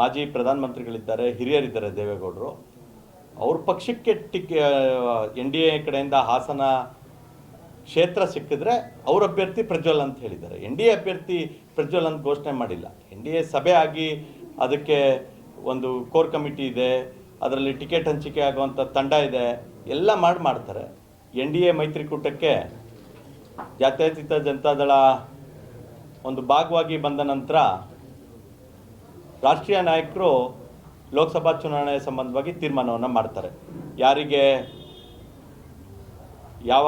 ಮಾಜಿ ಪ್ರಧಾನಮಂತ್ರಿಗಳಿದ್ದಾರೆ, ಹಿರಿಯರಿದ್ದಾರೆ ದೇವೇಗೌಡರು. ಅವ್ರ ಪಕ್ಷಕ್ಕೆ ಟಿಕೆ, ಎನ್ ಡಿ ಎ ಕಡೆಯಿಂದ ಹಾಸನ ಕ್ಷೇತ್ರ ಸಿಕ್ಕಿದ್ರೆ ಅವ್ರ ಅಭ್ಯರ್ಥಿ ಪ್ರಜ್ವಲ್ ಅಂತ ಹೇಳಿದ್ದಾರೆ. ಎನ್ ಡಿ ಎ ಅಭ್ಯರ್ಥಿ ಪ್ರಜ್ವಲ್ ಅಂತ ಘೋಷಣೆ ಮಾಡಿಲ್ಲ. ಎನ್ ಡಿ ಎ ಸಭೆ ಆಗಿ ಅದಕ್ಕೆ ಒಂದು ಕೋರ್ ಕಮಿಟಿ ಇದೆ, ಅದರಲ್ಲಿ ಟಿಕೆಟ್ ಹಂಚಿಕೆ ಆಗುವಂಥ ತಂಡ ಇದೆ, ಎಲ್ಲ ಮಾಡಿ ಮಾಡ್ತಾರೆ. ಎನ್ ಡಿ ಎ ಮೈತ್ರಿಕೂಟಕ್ಕೆ ಜಾತ್ಯತೀತ ಜನತಾದಳ ಒಂದು ಭಾಗವಾಗಿ ಬಂದ ನಂತರ ರಾಷ್ಟ್ರೀಯ ನಾಯಕರು ಲೋಕಸಭಾ ಚುನಾವಣೆ ಸಂಬಂಧವಾಗಿ ತೀರ್ಮಾನವನ್ನು ಮಾಡ್ತಾರೆ. ಯಾರಿಗೆ ಯಾವ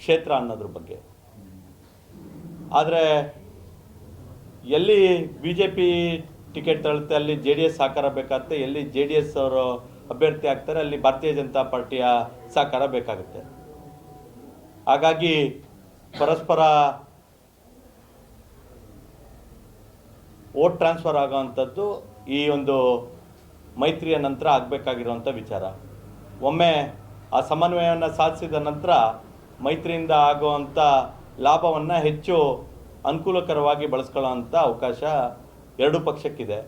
ಕ್ಷೇತ್ರ ಅನ್ನೋದ್ರ ಬಗ್ಗೆ. ಆದರೆ ಎಲ್ಲಿ ಬಿ ಜೆ ಪಿ ಟಿಕೆಟ್ ತಳುತ್ತೆ ಅಲ್ಲಿ ಜೆ ಡಿ ಎಸ್ ಸಹಕಾರ ಬೇಕಾಗುತ್ತೆ, ಎಲ್ಲಿ ಜೆ ಡಿ ಎಸ್ ಅವರು ಅಭ್ಯರ್ಥಿ ಆಗ್ತಾರೆ, ಅಲ್ಲಿ ಭಾರತೀಯ ಜನತಾ ಪಾರ್ಟಿಯ ಸಹಕಾರ ಬೇಕಾಗುತ್ತೆ. ಹಾಗಾಗಿ ಪರಸ್ಪರ ವೋಟ್ ಟ್ರಾನ್ಸ್ಫರ್ ಆಗೋವಂಥದ್ದು ಈ ಒಂದು ಮೈತ್ರಿಯ ನಂತರ ಆಗಬೇಕಾಗಿರುವಂಥ ವಿಚಾರ. ಒಮ್ಮೆ ಆ ಸಮನ್ವಯವನ್ನು ಸಾಧಿಸಿದ ನಂತರ ಮೈತ್ರಿಯಿಂದ ಆಗುವಂಥ ಲಾಭವನ್ನು ಹೆಚ್ಚು ಅನುಕೂಲಕರವಾಗಿ ಬಳಸ್ಕೊಳ್ಳೋವಂಥ ಅವಕಾಶ ಎರಡೂ ಪಕ್ಷಕ್ಕಿದೆ.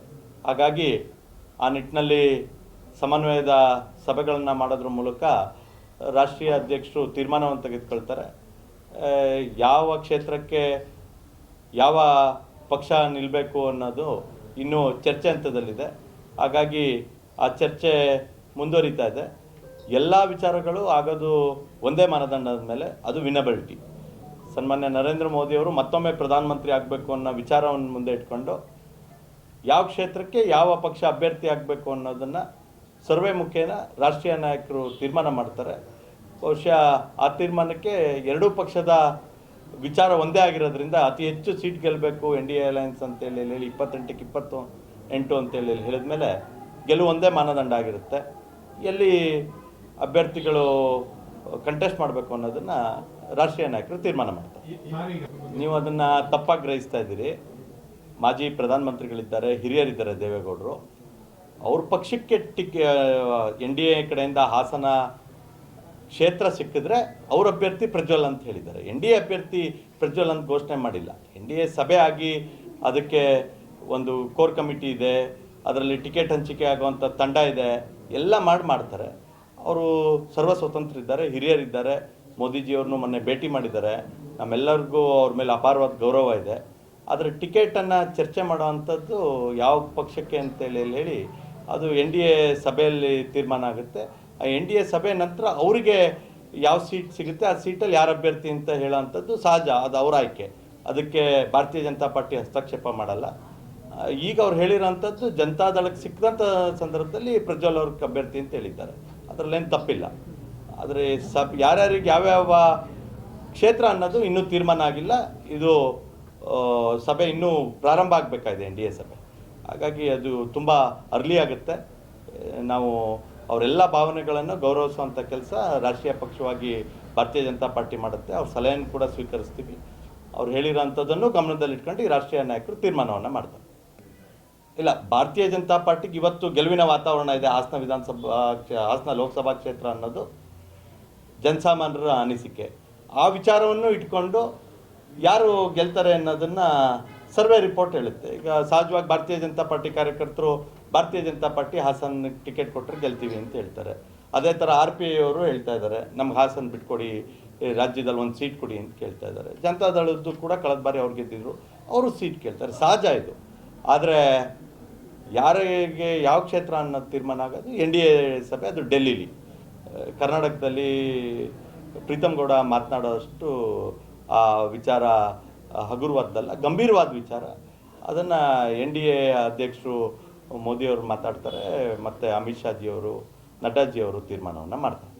ಹಾಗಾಗಿ ಆ ನಿಟ್ಟಿನಲ್ಲಿ ಸಮನ್ವಯದ ಸಭೆಗಳನ್ನು ಮಾಡೋದ್ರ ಮೂಲಕ ರಾಷ್ಟ್ರೀಯ ಅಧ್ಯಕ್ಷರು ತೀರ್ಮಾನವನ್ನು ತೆಗೆದುಕೊಳ್ತಾರೆ. ಯಾವ ಕ್ಷೇತ್ರಕ್ಕೆ ಯಾವ ಪಕ್ಷ ನಿಲ್ಲಬೇಕು ಅನ್ನೋದು ಇನ್ನೂ ಚರ್ಚೆ ಹಂತದಲ್ಲಿದೆ. ಹಾಗಾಗಿ ಆ ಚರ್ಚೆ ಮುಂದುವರಿತಾ ಇದೆ. ಎಲ್ಲ ವಿಚಾರಗಳು ಆಗೋದು ಒಂದೇ ಮಾನದಂಡದ ಮೇಲೆ ಅದು ವಿನಬಿಲಿಟಿ. ಸನ್ಮಾನ್ಯ ನರೇಂದ್ರ ಮೋದಿಯವರು ಮತ್ತೊಮ್ಮೆ ಪ್ರಧಾನಮಂತ್ರಿ ಆಗಬೇಕು ಅನ್ನೋ ವಿಚಾರವನ್ನು ಮುಂದೆ ಇಟ್ಕೊಂಡು ಯಾವ ಕ್ಷೇತ್ರಕ್ಕೆ ಯಾವ ಪಕ್ಷ ಅಭ್ಯರ್ಥಿ ಆಗಬೇಕು ಅನ್ನೋದನ್ನು ಸರ್ವೆ ಮುಖೇನ ರಾಷ್ಟ್ರೀಯ ನಾಯಕರು ತೀರ್ಮಾನ ಮಾಡ್ತಾರೆ. ಬಹುಶಃ ಆ ತೀರ್ಮಾನಕ್ಕೆ ಎರಡೂ ಪಕ್ಷದ ವಿಚಾರ ಒಂದೇ ಆಗಿರೋದ್ರಿಂದ ಅತಿ ಹೆಚ್ಚು ಸೀಟ್ ಗೆಲ್ಲಬೇಕು ಎನ್ ಡಿ ಎ ಅಲಯನ್ಸ್ ಅಂತೇಳಿ ಹೇಳಿ ಇಪ್ಪತ್ತೆಂಟಕ್ಕೆ ಇಪ್ಪತ್ತು, ಎಂಟು ಅಂತೇಳಿ ಹೇಳಿದ್ಮೇಲೆ ಗೆಲುವು ಒಂದೇ ಮಾನದಂಡ ಆಗಿರುತ್ತೆ. ಎಲ್ಲಿ ಅಭ್ಯರ್ಥಿಗಳು ಕಂಟೆಸ್ಟ್ ಮಾಡಬೇಕು ಅನ್ನೋದನ್ನು ರಾಷ್ಟ್ರೀಯ ನಾಯಕರು ತೀರ್ಮಾನ ಮಾಡ್ತಾರೆ. ನೀವು ಅದನ್ನು ತಪ್ಪಾಗಿ ಗ್ರಹಿಸ್ತಾ ಇದ್ದೀರಿ. ಮಾಜಿ ಪ್ರಧಾನಮಂತ್ರಿಗಳಿದ್ದಾರೆ, ಹಿರಿಯರಿದ್ದಾರೆ ದೇವೇಗೌಡರು. ಅವ್ರ ಪಕ್ಷಕ್ಕೆ ಟಿಕ್ ಎನ್ ಡಿ ಎ ಕಡೆಯಿಂದ ಹಾಸನ ಕ್ಷೇತ್ರ ಸಿಕ್ಕಿದ್ರೆ ಅವ್ರ ಅಭ್ಯರ್ಥಿ ಪ್ರಜ್ವಲ್ ಅಂತ ಹೇಳಿದ್ದಾರೆ. ಎನ್ ಡಿ ಎ ಅಭ್ಯರ್ಥಿ ಪ್ರಜ್ವಲ್ ಅಂತ ಘೋಷಣೆ ಮಾಡಿಲ್ಲ. ಎನ್ ಡಿ ಎ ಸಭೆ ಆಗಿ ಅದಕ್ಕೆ ಒಂದು ಕೋರ್ ಕಮಿಟಿ ಇದೆ, ಅದರಲ್ಲಿ ಟಿಕೆಟ್ ಹಂಚಿಕೆ ಆಗುವಂಥ ತಂಡ ಇದೆ, ಎಲ್ಲ ಮಾಡಿ ಮಾಡ್ತಾರೆ. ಅವರು ಸರ್ವ ಸ್ವತಂತ್ರ ಇದ್ದಾರೆ, ಹಿರಿಯರಿದ್ದಾರೆ. ಮೋದಿಜಿಯವ್ರನ್ನೂ ಮೊನ್ನೆ ಭೇಟಿ ಮಾಡಿದ್ದಾರೆ. ನಮ್ಮೆಲ್ಲರಿಗೂ ಅವ್ರ ಮೇಲೆ ಅಪಾರವಾದ ಗೌರವ ಇದೆ. ಆದರೆ ಟಿಕೆಟನ್ನು ಚರ್ಚೆ ಮಾಡುವಂಥದ್ದು ಯಾವ ಪಕ್ಷಕ್ಕೆ ಅಂತೇಳಿ ಹೇಳಿ ಅದು ಎನ್ ಡಿ ಎ ಸಭೆಯಲ್ಲಿ ತೀರ್ಮಾನ ಆಗುತ್ತೆ. ಎನ್ ಡಿ ಎ ಸಭೆ ನಂತರ ಅವರಿಗೆ ಯಾವ ಸೀಟ್ ಸಿಗುತ್ತೆ, ಆ ಸೀಟಲ್ಲಿ ಯಾರು ಅಭ್ಯರ್ಥಿ ಅಂತ ಹೇಳೋವಂಥದ್ದು ಸಹಜ, ಅದು ಅವರ ಆಯ್ಕೆ. ಅದಕ್ಕೆ ಭಾರತೀಯ ಜನತಾ ಪಾರ್ಟಿ ಹಸ್ತಕ್ಷೇಪ ಮಾಡಲ್ಲ. ಈಗ ಅವ್ರು ಹೇಳಿರೋಂಥದ್ದು ಜನತಾದಳಕ್ಕೆ ಸಿಕ್ಕಂಥ ಸಂದರ್ಭದಲ್ಲಿ ಪ್ರಜ್ವಲ್ ಅವ್ರಿಗೆ ಅಭ್ಯರ್ಥಿ ಅಂತ ಹೇಳಿದ್ದಾರೆ. ಅದರಲ್ಲೇನು ತಪ್ಪಿಲ್ಲ. ಆದರೆ ಸಬ್, ಯಾರ್ಯಾರಿಗೆ ಯಾವ್ಯಾವ ಕ್ಷೇತ್ರ ಅನ್ನೋದು ಇನ್ನೂ ತೀರ್ಮಾನ ಆಗಿಲ್ಲ. ಇದು ಸಭೆ ಇನ್ನೂ ಪ್ರಾರಂಭ ಆಗಬೇಕಾಗಿದೆ ಎನ್ ಡಿ ಎ ಸಭೆ. ಹಾಗಾಗಿ ಅದು ತುಂಬ ಅರ್ಲಿ ಆಗುತ್ತೆ. ನಾವು ಅವರೆಲ್ಲ ಭಾವನೆಗಳನ್ನು ಗೌರವಿಸುವಂಥ ಕೆಲಸ ರಾಷ್ಟ್ರೀಯ ಪಕ್ಷವಾಗಿ ಭಾರತೀಯ ಜನತಾ ಪಾರ್ಟಿ ಮಾಡುತ್ತೆ. ಅವ್ರ ಸಲಹೆಯನ್ನು ಕೂಡ ಸ್ವೀಕರಿಸ್ತೀವಿ. ಅವ್ರು ಹೇಳಿರೋಂಥದ್ದನ್ನು ಗಮನದಲ್ಲಿಟ್ಕೊಂಡು ಈ ರಾಷ್ಟ್ರೀಯ ನಾಯಕರು ತೀರ್ಮಾನವನ್ನು ಮಾಡ್ತಾರೆ. ಇಲ್ಲ, ಭಾರತೀಯ ಜನತಾ ಪಾರ್ಟಿಗೆ ಇವತ್ತು ಗೆಲುವಿನ ವಾತಾವರಣ ಇದೆ. ಹಾಸನ ವಿಧಾನಸಭಾ ಹಾಸನ ಲೋಕಸಭಾ ಕ್ಷೇತ್ರ ಅನ್ನೋದು ಜನಸಾಮಾನ್ಯರ ಅನಿಸಿಕೆ. ಆ ವಿಚಾರವನ್ನು ಇಟ್ಕೊಂಡು ಯಾರು ಗೆಲ್ತಾರೆ ಅನ್ನೋದನ್ನು ಸರ್ವೆ ರಿಪೋರ್ಟ್ ಹೇಳುತ್ತೆ. ಈಗ ಸಹಜವಾಗಿ ಭಾರತೀಯ ಜನತಾ ಪಾರ್ಟಿ ಕಾರ್ಯಕರ್ತರು ಭಾರತೀಯ ಜನತಾ ಪಾರ್ಟಿ ಹಾಸನ್ ಟಿಕೆಟ್ ಕೊಟ್ಟರೆ ಗೆಲ್ತೀವಿ ಅಂತ ಹೇಳ್ತಾರೆ. ಅದೇ ಥರ ಆರ್ ಪಿ ಹೇಳ್ತಾ ಇದ್ದಾರೆ, ನಮ್ಗೆ ಹಾಸನ್ ಬಿಟ್ಕೊಡಿ ರಾಜ್ಯದಲ್ಲಿ ಒಂದು ಸೀಟ್ ಕೊಡಿ ಅಂತ ಕೇಳ್ತಾ ಇದ್ದಾರೆ. ಜನತಾದಳದ್ದು ಕೂಡ ಕಳೆದ ಬಾರಿ ಅವ್ರು ಗೆದ್ದಿದ್ರು, ಅವರು ಸೀಟ್ ಕೇಳ್ತಾರೆ. ಸಹಜ ಇದು. ಆದರೆ ಯಾರಿಗೆ ಯಾವ ಕ್ಷೇತ್ರ ಅನ್ನೋದು ತೀರ್ಮಾನ ಆಗೋದು? ಎನ್ ಡಿ ಎ ಸಭೆ, ಅದು ಡೆಲ್ಲಿಲಿ. ಕರ್ನಾಟಕದಲ್ಲಿ ಪ್ರೀತಮ್ ಗೌಡ ಮಾತನಾಡೋಷ್ಟು ಆ ವಿಚಾರ ಹಗುರವಾದ್ದಲ್ಲ, ಗಂಭೀರವಾದ ವಿಚಾರ. ಅದನ್ನು ಎನ್ ಡಿ ಎ ಅಧ್ಯಕ್ಷರು ಮೋದಿಯವರು ಮಾತಾಡ್ತಾರೆ ಮತ್ತು ಅಮಿತ್ ಶಾಜಿಯವರು ನಡ್ಡಾಜಿಯವರು ತೀರ್ಮಾನವನ್ನು ಮಾಡ್ತಾರೆ.